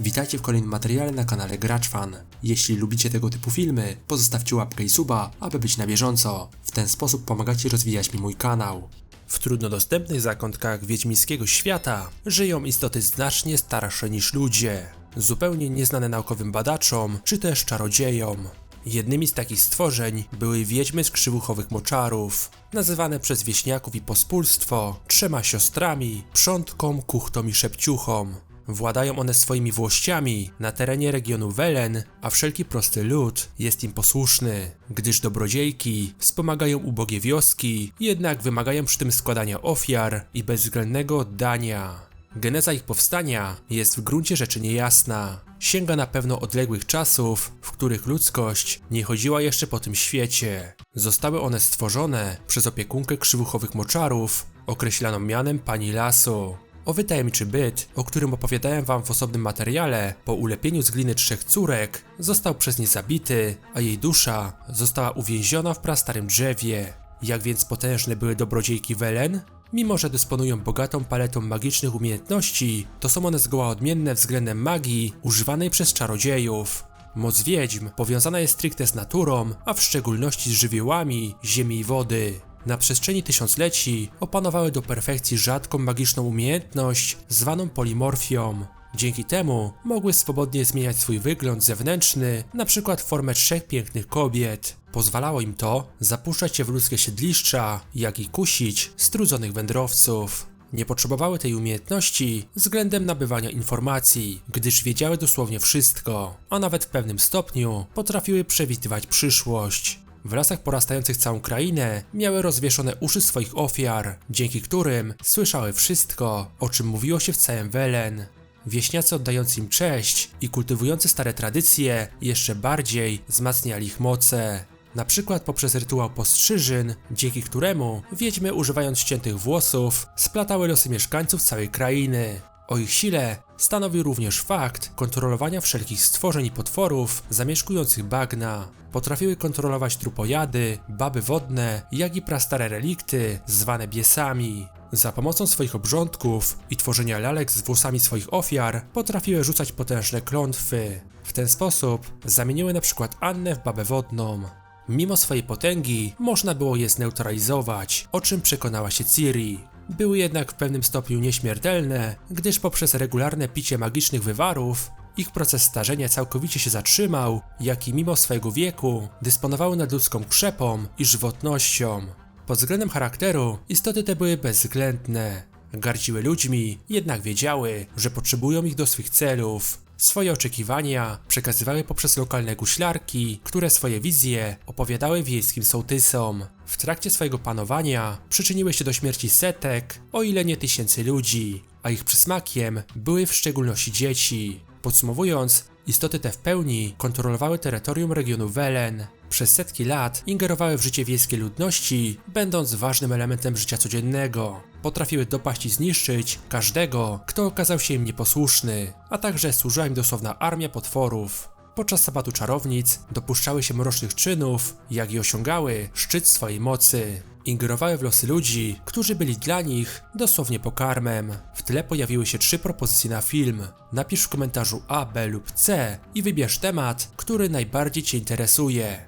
Witajcie w kolejnym materiale na kanale GraczFan. Jeśli lubicie tego typu filmy, pozostawcie łapkę i suba, aby być na bieżąco. W ten sposób pomagacie rozwijać mi mój kanał. W trudno dostępnych zakątkach wiedźmińskiego świata żyją istoty znacznie starsze niż ludzie, zupełnie nieznane naukowym badaczom czy też czarodziejom. Jednymi z takich stworzeń były wiedźmy z krzywuchowych moczarów, nazywane przez wieśniaków i pospólstwo trzema siostrami, przątką, kuchtą i szepciuchą. Władają one swoimi włościami na terenie regionu Welen, a wszelki prosty lud jest im posłuszny, gdyż dobrodziejki wspomagają ubogie wioski, jednak wymagają przy tym składania ofiar i bezwzględnego oddania. Geneza ich powstania jest w gruncie rzeczy niejasna. Sięga na pewno odległych czasów, w których ludzkość nie chodziła jeszcze po tym świecie. Zostały one stworzone przez opiekunkę krzywuchowych moczarów, określaną mianem pani lasu. Owy tajemniczy byt, o którym opowiadałem wam w osobnym materiale, po ulepieniu z gliny trzech córek, został przez nie zabity, a jej dusza została uwięziona w prastarym drzewie. Jak więc potężne były dobrodziejki Welen? Mimo, że dysponują bogatą paletą magicznych umiejętności, to są one zgoła odmienne względem magii używanej przez czarodziejów. Moc wiedźm powiązana jest stricte z naturą, a w szczególności z żywiołami, ziemi i wody. Na przestrzeni tysiącleci opanowały do perfekcji rzadką magiczną umiejętność zwaną polimorfią. Dzięki temu mogły swobodnie zmieniać swój wygląd zewnętrzny, przykład formę trzech pięknych kobiet. Pozwalało im to zapuszczać się w ludzkie siedliszcza, jak i kusić strudzonych wędrowców. Nie potrzebowały tej umiejętności względem nabywania informacji, gdyż wiedziały dosłownie wszystko, a nawet w pewnym stopniu potrafiły przewidywać przyszłość. W lasach porastających całą krainę miały rozwieszone uszy swoich ofiar, dzięki którym słyszały wszystko, o czym mówiło się w całym Welen. Wieśniacy oddający im cześć i kultywujący stare tradycje jeszcze bardziej wzmacniali ich moce. Na przykład poprzez rytuał postrzyżyn, dzięki któremu wiedźmy używając ściętych włosów splatały losy mieszkańców całej krainy. O ich sile stanowił również fakt kontrolowania wszelkich stworzeń i potworów zamieszkujących bagna. Potrafiły kontrolować trupojady, baby wodne, jak i prastare relikty zwane biesami. Za pomocą swoich obrządków i tworzenia lalek z włosami swoich ofiar potrafiły rzucać potężne klątwy. W ten sposób zamieniły na przykład Annę w babę wodną. Mimo swojej potęgi można było je zneutralizować, o czym przekonała się Ciri. Były jednak w pewnym stopniu nieśmiertelne, gdyż poprzez regularne picie magicznych wywarów ich proces starzenia całkowicie się zatrzymał, jak i mimo swojego wieku dysponowały nadludzką krzepą i żywotnością. Pod względem charakteru istoty te były bezwzględne. Gardziły ludźmi, jednak wiedziały, że potrzebują ich do swych celów. Swoje oczekiwania przekazywały poprzez lokalne guślarki, które swoje wizje opowiadały wiejskim sołtysom. W trakcie swojego panowania przyczyniły się do śmierci setek, o ile nie tysięcy ludzi, a ich przysmakiem były w szczególności dzieci. Podsumowując, istoty te w pełni kontrolowały terytorium regionu Welen. Przez setki lat ingerowały w życie wiejskiej ludności, będąc ważnym elementem życia codziennego. Potrafiły dopaść i zniszczyć każdego, kto okazał się im nieposłuszny, a także służyła im dosłowna armia potworów. Podczas sabatu czarownic dopuszczały się mrocznych czynów, jak i osiągały szczyt swojej mocy. Ingerowały w losy ludzi, którzy byli dla nich dosłownie pokarmem. W tle pojawiły się trzy propozycje na film. Napisz w komentarzu A, B lub C i wybierz temat, który najbardziej Cię interesuje.